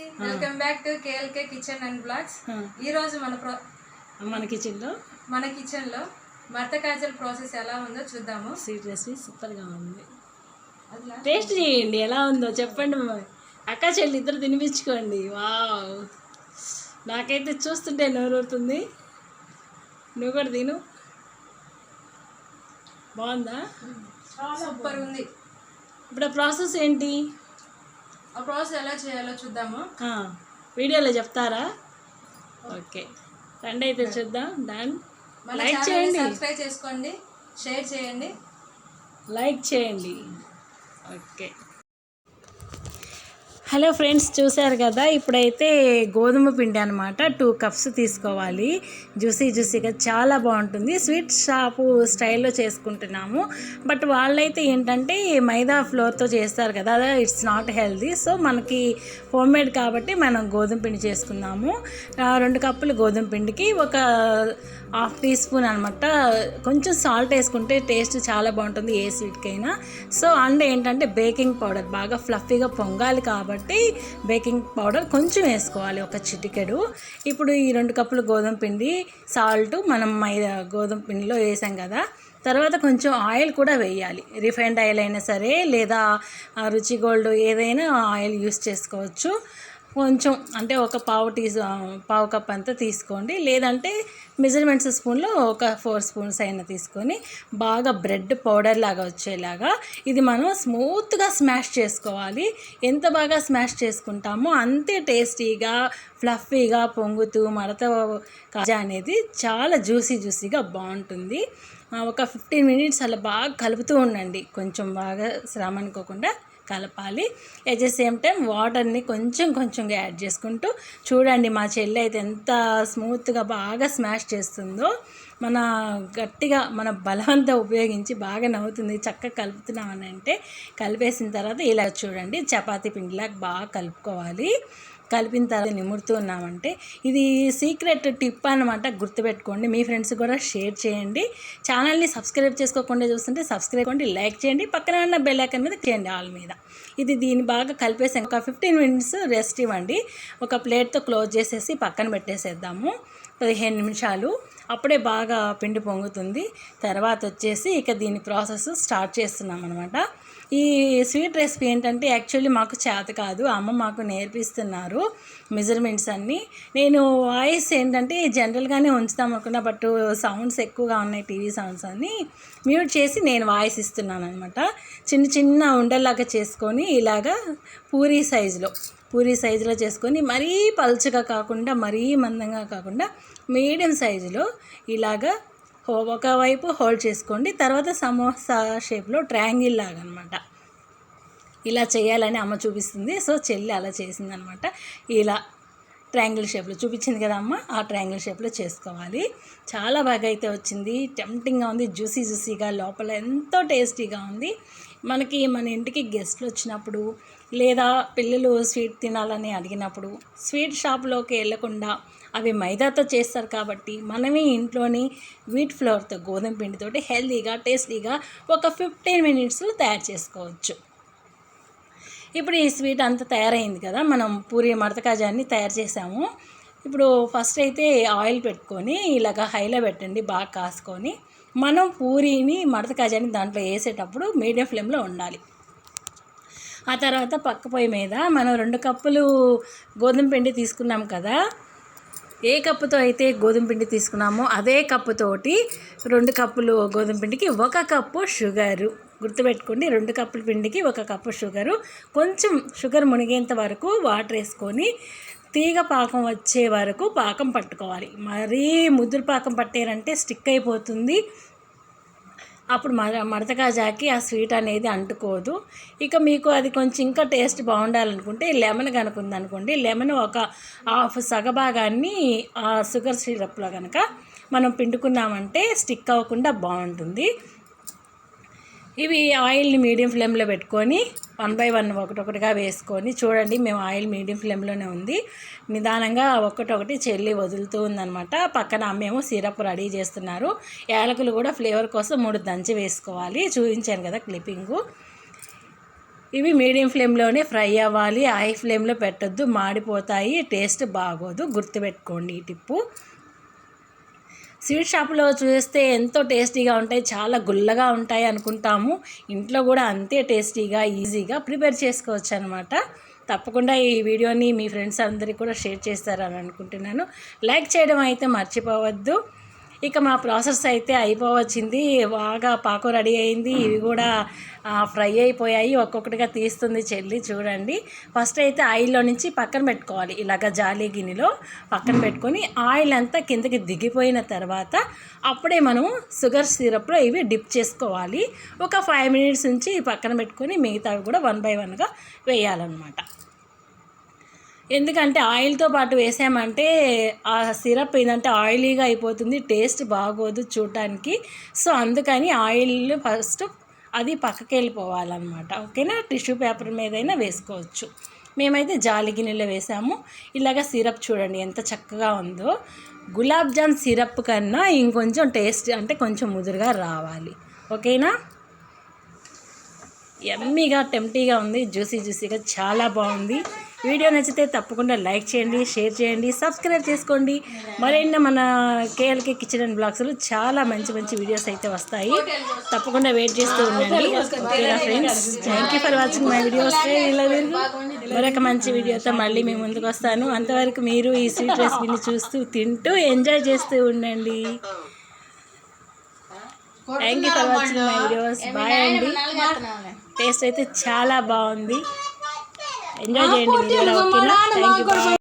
Welcome back to KLK kitchen and blogs ఈ రోజు మన ప్రో మన కిచెన్లో మన కిచెన్లో మడత కాజల్ ప్రాసెస్ ఎలా ఉందో చూద్దాము. స్వీట్ రెసిపీ సూపర్గా ఉంది టేస్ట్ చేయండి ఎలా ఉందో చెప్పండి. అక్క చెల్లి ఇద్దరు తినిపించుకోండి. వావ్ నాకైతే చూస్తుంటే నోరూరుతుంది. నువ్వు కూడా తిను. బాగుందా? సూపర్. ఉంది ఇప్పుడు ప్రాసెస్ ఏంటి? ఆ ప్రాసెస్ ఎలా చేయాలో చూద్దాము. వీడియోలో చెప్తారా? ఓకే. రండి అయితే చూద్దాం. డన్. మన లైక్ చేయండి. సబ్స్క్రైబ్ చేసుకోండి షేర్ చేయండి. లైక్ చేయండి. ఓకే. హలో ఫ్రెండ్స్ చూశారు కదా? ఇప్పుడైతే గోధుమ పిండి అనమాట టూ కప్స్ తీసుకోవాలి. జ్యూసీ జ్యూసీగా చాలా బాగుంటుంది. స్వీట్ షాపు స్టైల్లో చేసుకుంటున్నాము. బట్ వాళ్ళైతే ఏంటంటే మైదా ఫ్లోర్తో చేస్తారు కదా? అదే ఇట్స్ నాట్ హెల్దీ సో మనకి హోమ్ మేడ్ కాబట్టి మనం గోధుమ పిండి చేసుకున్నాము రెండు కప్పులు గోధుమ పిండికి ఒక హాఫ్ టీ స్పూన్ అనమాట కొంచెం సాల్ట్ వేసుకుంటే టేస్ట్ చాలా బాగుంటుంది ఏ స్వీట్కైనా సో అండ్ ఏంటంటే బేకింగ్ పౌడర్ బాగా ఫ్లఫీగా పొంగాలి కాబట్టి బేకింగ్ పౌడర్ కొంచెం వేసుకోవాలి ఒక చిటికెడు. ఇప్పుడు ఈ రెండు కప్పులు గోధుమ పిండి సాల్ట్ మనం మైదా గోధుమ పిండిలో వేసాం కదా. తర్వాత కొంచెం ఆయిల్ కూడా వేయాలి. రిఫైండ్ ఆయిల్ అయినా సరే లేదా రుచి గోల్డ్ ఏదైనా ఆయిల్ యూస్ చేసుకోవచ్చు. కొంచెం అంటే ఒక పావు టీ పావు కప్ అంతా తీసుకోండి. లేదంటే మెజర్మెంట్స్ స్పూన్లో ఒక ఫోర్ స్పూన్స్ అయినా తీసుకొని బాగా బ్రెడ్ పౌడర్ లాగా వచ్చేలాగా ఇది మనం స్మూత్గా స్మాష్ చేసుకోవాలి. ఎంత బాగా స్మాష్ చేసుకుంటామో అంతే టేస్టీగా ఫ్లఫీగా పొంగుతూ మడత కాజా అనేది చాలా జ్యూసీ జ్యూసీగా బాగుంటుంది. ఒక ఫిఫ్టీన్ మినిట్స్ అలా బాగా కలుపుతూ ఉండండి. కొంచెం బాగా శ్రమ అనుకోకుండా. కలపాలి. అట్ ద సేమ్ టైం వాటర్ని కొంచెం కొంచెంగా యాడ్ చేసుకుంటూ చూడండి మా చెల్లి అయితే ఎంత స్మూత్గా బాగా స్మాష్ చేస్తుందో. మన గట్టిగా మన బలవంతా ఉపయోగించి బాగా నవ్వుతుంది. చక్కగా కలుపుతున్నామని అంటే కలిపేసిన తర్వాత ఇలా చూడండి చపాతీ పిండిలాగా బాగా కలుపుకోవాలి. కలిపిన తర్వాత నిమురుతూ ఉన్నామంటే ఇది సీక్రెట్ టిప్ అనమాట గుర్తుపెట్టుకోండి. మీ ఫ్రెండ్స్ కూడా షేర్ చేయండి. ఛానల్ని సబ్స్క్రైబ్ చేసుకోకుండా చూస్తుంటే సబ్స్క్రైబ్ కొండి లైక్ చేయండి పక్కన ఉన్న బెల్ ఐకన్ మీద చేయండి ఆల్ మీద. ఇది దీన్ని బాగా కలిపేసాం. ఒక ఫిఫ్టీన్ మినిట్స్ రెస్ట్ ఇవ్వండి. ఒక ప్లేట్తో క్లోజ్ చేసేసి పక్కన పెట్టేసేద్దాము. పదిహేను నిమిషాలు. అప్పుడే బాగా పిండి పొంగుతుంది. తర్వాత వచ్చేసి ఇక దీని ప్రాసెస్ స్టార్ట్ చేస్తున్నాం అనమాట ఈ స్వీట్ రెసిపీ ఏంటంటే యాక్చువల్లీ మాకు చేత కాదు. అమ్మ మాకు నేర్పిస్తున్నారు మెజర్మెంట్స్ అన్నీ. నేను వాయిస్ ఏంటంటే జనరల్గానే ఉంచుతాం అనుకున్నా బట్ సౌండ్స్ ఎక్కువగా ఉన్నాయి టీవీ సౌండ్స్ అన్నీ మ్యూట్ చేసి నేను వాయిస్ ఇస్తున్నాను అనమాట చిన్న చిన్న ఉండల్లాగా చేసుకొని ఇలాగా పూరీ సైజులో పూరీ సైజులో చేసుకొని మరీ పలుచగా కాకుండా మరీ మందంగా కాకుండా మీడియం సైజులో ఇలాగా హో- ఒకవైపు హోల్డ్ చేసుకోండి. తర్వాత సమోసా షేప్లో ట్రయాంగిల్ లాగా అనమాట ఇలా చేయాలని అమ్మ చూపిస్తుంది. సో చెల్లి అలా చేసింది అనమాట ఇలా ట్రయాంగిల్ షేప్లో చూపించింది కదా అమ్మ? ఆ ట్రయాంగిల్ షేప్లో చేసుకోవాలి. చాలా బాగా అయితే వచ్చింది. టెంప్టింగ్గా ఉంది జ్యూసీ జ్యూసీగా లోపల ఎంతో టేస్టీగా ఉంది. మనకి మన ఇంటికి గెస్ట్లు వచ్చినప్పుడు లేదా పిల్లలు స్వీట్ తినాలని అడిగినప్పుడు స్వీట్ షాప్లోకి వెళ్ళకుండా అవి మైదాతో చేస్తారు కాబట్టి మనమే ఇంట్లోని వీట్ ఫ్లవర్తో గోధుమ పిండితోటి హెల్తీగా టేస్టీగా ఒక ఫిఫ్టీన్ మినిట్స్లో తయారు చేసుకోవచ్చు. ఇప్పుడు ఈ స్వీట్ అంతా తయారైంది కదా మనం పూరి మడతకాజాన్ని తయారు చేసాము. ఇప్పుడు ఫస్ట్ అయితే ఆయిల్ పెట్టుకొని ఇలాగ హైలో పెట్టండి బాగా కాసుకొని మనం పూరీని మడతకాజాన్ని దాంట్లో వేసేటప్పుడు మీడియం ఫ్లేమ్లో ఉండాలి. ఆ తర్వాత పక్క పొయ్యి మీద మనం రెండు కప్పులు గోధుమ పిండి తీసుకున్నాం కదా ఏ కప్పుతో అయితే గోధుమ పిండి తీసుకున్నామో అదే కప్పుతోటి రెండు కప్పులు గోధుమ పిండికి ఒక కప్పు షుగరు. గుర్తుపెట్టుకోండి రెండు కప్పుల పిండికి ఒక కప్పు షుగరు. కొంచెం షుగర్ మునిగేంత వరకు వాటర్ వేసుకొని తీగ పాకం వచ్చే వరకు పాకం పట్టుకోవాలి. మరీ ముద్దురు పాకం పట్టారంటే స్టిక్ అయిపోతుంది. అప్పుడు మర మడత కాజాకి ఆ స్వీట్ అనేది అంటుకోదు. ఇక మీకు అది కొంచెం ఇంకా టేస్ట్ బాగుండాలనుకుంటే లెమన్ కనుక ఉందనుకోండి లెమన్ ఒక హాఫ్ సగభాగాన్ని ఆ షుగర్ సిరప్లో కనుక మనం పిండుకున్నామంటే స్టిక్ అవ్వకుండా బాగుంటుంది. ఇవి ఆయిల్ని మీడియం ఫ్లేమ్లో పెట్టుకొని వన్ బై వన్ ఒకటొకటిగా వేసుకొని చూడండి మేము ఆయిల్ మీడియం ఫ్లేమ్లోనే ఉంది. నిదానంగా ఒకటొకటి చెల్లి వదులుతూ ఉందనమాట పక్కన అమ్మేమో సిరప్ రెడీ చేస్తున్నారు. యాలకులు కూడా ఫ్లేవర్ కోసం మూడు దంచి వేసుకోవాలి. చూపించాను కదా క్లిప్పింగు. ఇవి మీడియం ఫ్లేమ్లోనే ఫ్రై అవ్వాలి. హై ఫ్లేమ్లో పెట్టద్దు మాడిపోతాయి టేస్ట్ బాగోదు. గుర్తుపెట్టుకోండి ఈ టిప్పు. స్వీట్ షాప్లో చూస్తే ఎంతో టేస్టీగా ఉంటాయి చాలా గుల్లగా ఉంటాయి అనుకుంటాము. ఇంట్లో కూడా అంతే టేస్టీగా ఈజీగా ప్రిపేర్ చేసుకోవచ్చు అనమాట తప్పకుండా ఈ వీడియోని మీ ఫ్రెండ్స్ అందరికీ కూడా షేర్ చేస్తారని అనుకుంటున్నాను. లైక్ చేయడం అయితే మర్చిపోవద్దు. ఇక మా ప్రాసెస్ అయితే అయిపోవచ్చింది. బాగా పాకు రెడీ అయింది. ఇవి కూడా ఫ్రై అయిపోయాయి. ఒక్కొక్కటిగా తీస్తుంది చెల్లి చూడండి. ఫస్ట్ అయితే ఆయిల్లో నుంచి పక్కన పెట్టుకోవాలి. ఇలాగ జాలి గిన్నెలో పక్కన పెట్టుకొని ఆయిల్ అంతా కిందకి దిగిపోయిన తర్వాత అప్పుడే మనం షుగర్ సిరప్లో ఇవి డిప్ చేసుకోవాలి. ఒక ఫైవ్ మినిట్స్ నుంచి పక్కన పెట్టుకొని మిగతావి కూడా వన్ బై వన్గా వేయాలన్నమాట. ఎందుకంటే ఆయిల్తో పాటు వేసామంటే ఆ సిరప్ ఏంటంటే ఆయిలీగా అయిపోతుంది టేస్ట్ బాగోదు చూడటానికి సో అందుకని ఆయిల్ ఫస్ట్ అది పక్కకి వెళ్ళిపోవాలన్నమాట ఓకేనా? టిష్యూ పేపర్ మీదైనా వేసుకోవచ్చు. మేమైతే జాలి గిన్నెలో వేసాము. ఇలాగ సిరప్ చూడండి ఎంత చక్కగా ఉందో. గులాబ్ జామ్ సిరప్ కన్నా ఇంకొంచెం టేస్ట్ అంటే కొంచెం ముదురుగా రావాలి. ఓకేనా? ఎమ్మీగా టెంప్టీగా ఉంది. జ్యూసీ జ్యూసీగా చాలా బాగుంది. వీడియో నచ్చితే తప్పకుండా లైక్ చేయండి షేర్ చేయండి సబ్స్క్రైబ్ చేసుకోండి. మరెన్నో మన కేఎల్కే కిచెన్ అండ్ బ్లాగ్స్లో చాలా మంచి మంచి వీడియోస్ అయితే వస్తాయి. తప్పకుండా వెయిట్ చేస్తూ ఉండండి. ఓకేనా friends thank you for watching my videos మరొక మంచి వీడియోతో మళ్ళీ మీ ముందుకు వస్తాను. అంతవరకు మీరు ఈ స్వీట్ రెసిపీని చూస్తూ తింటూ ఎంజాయ్ చేస్తూ ఉండండి. Thank you for watching my videos bye అండి. టేస్ట్ అయితే చాలా బాగుంది. ఎంజాయ్ చేయండి వీడియోలో ఓకేనా థ్యాంక్ యూ బాయ్